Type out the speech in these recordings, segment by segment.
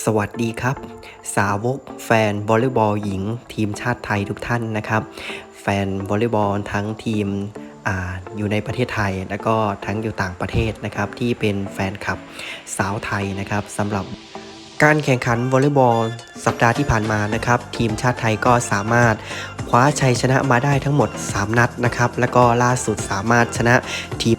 สวัสดีครับ สาวกแฟนวอลเลย์บอลหญิง ทีมชาติไทยทุกท่านนะครับ แฟนวอลเลย์บอลทั้งทีมอาอยู่ในประเทศไทย แล้วก็ทั้งอยู่ต่างประเทศนะครับ ที่เป็นแฟนคลับสาวไทยนะครับสำหรับการแข่งขันวอลเลย์บอลสัปดาห์ที่ผ่านมานะครับ ทีมชาติไทยก็สามารถคว้าชัยชนะมาได้ทั้งหมด 3 นัดนะครับ แล้วก็ล่าสุดสามารถชนะทีม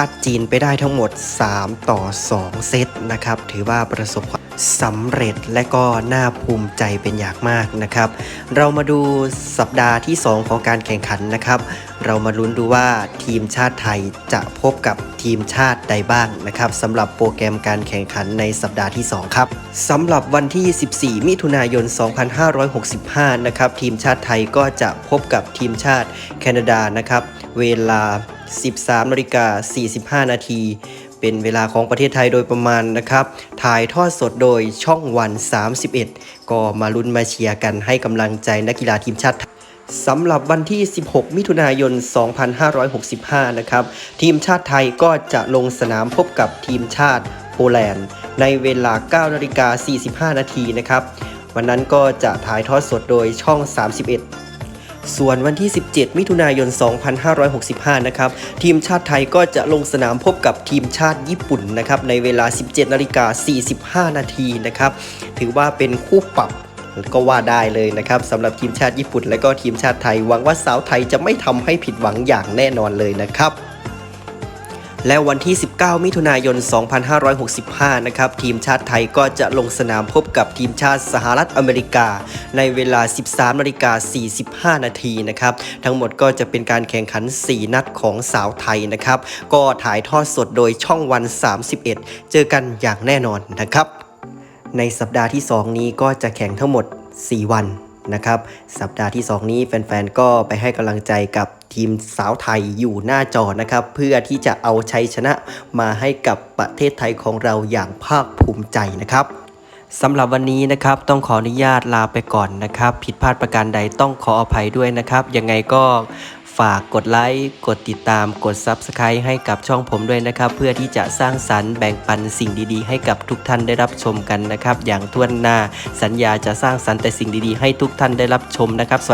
าติจีนไปได้ทั้งหมด 3 ต่อ 2 เซตนะครับ ถือว่าประสบความสำเร็จและก็น่าภูมิใจเป็นอย่างมากนะครับ เรามาดูสัปดาห์ที่ 2 ของการแข่งขันนะครับ เรามาลุ้นดูว่าทีมชาติไทยจะพบกับทีมชาติใดบ้างนะครับสำหรับโปรแกรมการแข่งขันในสัปดาห์ที่ 2 ครับสำหรับวันที่ 14 มิถุนายน 2565 นะครับ ทีมชาติไทยก็จะพบกับทีมชาติแคนาดานะครับ เวลา 13นาฬิกา45 นาที เป็นเวลาของประเทศไทยโดยประมาณนะครับ ถ่ายทอดสดโดยช่องวัน 31 ก็มาลุ้นมาเชียร์กันให้กำลังใจนักกีฬาทีมชาติสำหรับวันที่ 16 มิถุนายน 2565 นะครับ ทีมชาติไทยก็จะลงสนามพบกับทีมชาติโปแลนด์ ในเวลา 9 นาฬิกา 45 นาทีนะครับ วันนั้นก็จะถ่ายทอดสดโดยช่อง 31 ส่วนวันที่ 17 มิถุนายน 2565 นะครับ ทีมชาติไทยก็จะลงสนามพบกับทีมชาติญี่ปุ่นนะครับ ในเวลา 17นาฬิกา45 นาทีนะครับ ถือว่าเป็นคู่ปรับก็ว่าได้เลยนะครับสำหรับทีมชาติญี่ปุ่น และก็ทีมชาติไทยหวังว่าสาวไทยจะไม่ทำให้ผิดหวังอย่างแน่นอนเลยนะครับ และวันที่ 19 มิถุนายน 2565 นะครับ ทีมชาติไทยก็จะลงสนามพบกับทีมชาติสหรัฐอเมริกา ในเวลา 13นาฬิกา45 นาทีนะครับ ทั้งหมดก็จะเป็นการแข่งขัน 4 นัดของสาวไทยนะครับ ก็ถ่ายทอดสดโดยช่องวัน 31 เจอกันอย่างแน่นอนนะครับ ในสัปดาห์ที่ 2 นี้ก็จะแข่งทั้งหมด 4 วัน นะครับ สัปดาห์ที่ 2 นี้แฟนๆ ก็ไปให้กำลังใจกับทีมสาวไทยอยู่หน้าจอนะครับ เพื่อที่จะเอาชัยชนะมาให้กับประเทศไทยของเราอย่างภาคภูมิใจนะครับสำหรับวันนี้นะครับต้องขออนุญาตลาไปก่อนนะครับ ผิดพลาดประการใดต้องขออภัยด้วยนะครับ ยังไงก็ ฝากกดไลค์ กดติดตาม กด Subscribe ให้กับช่องผมด้วยนะครับ เพื่อที่จะสร้างสรรค์แบ่งปันสิ่งดีๆ ให้กับทุกท่านได้รับชมกันนะครับ อย่างทั่วหน้าสัญญาจะสร้างสรรค์แต่สิ่งดีๆ ให้ทุกท่านได้รับชมนะครับสวัสดี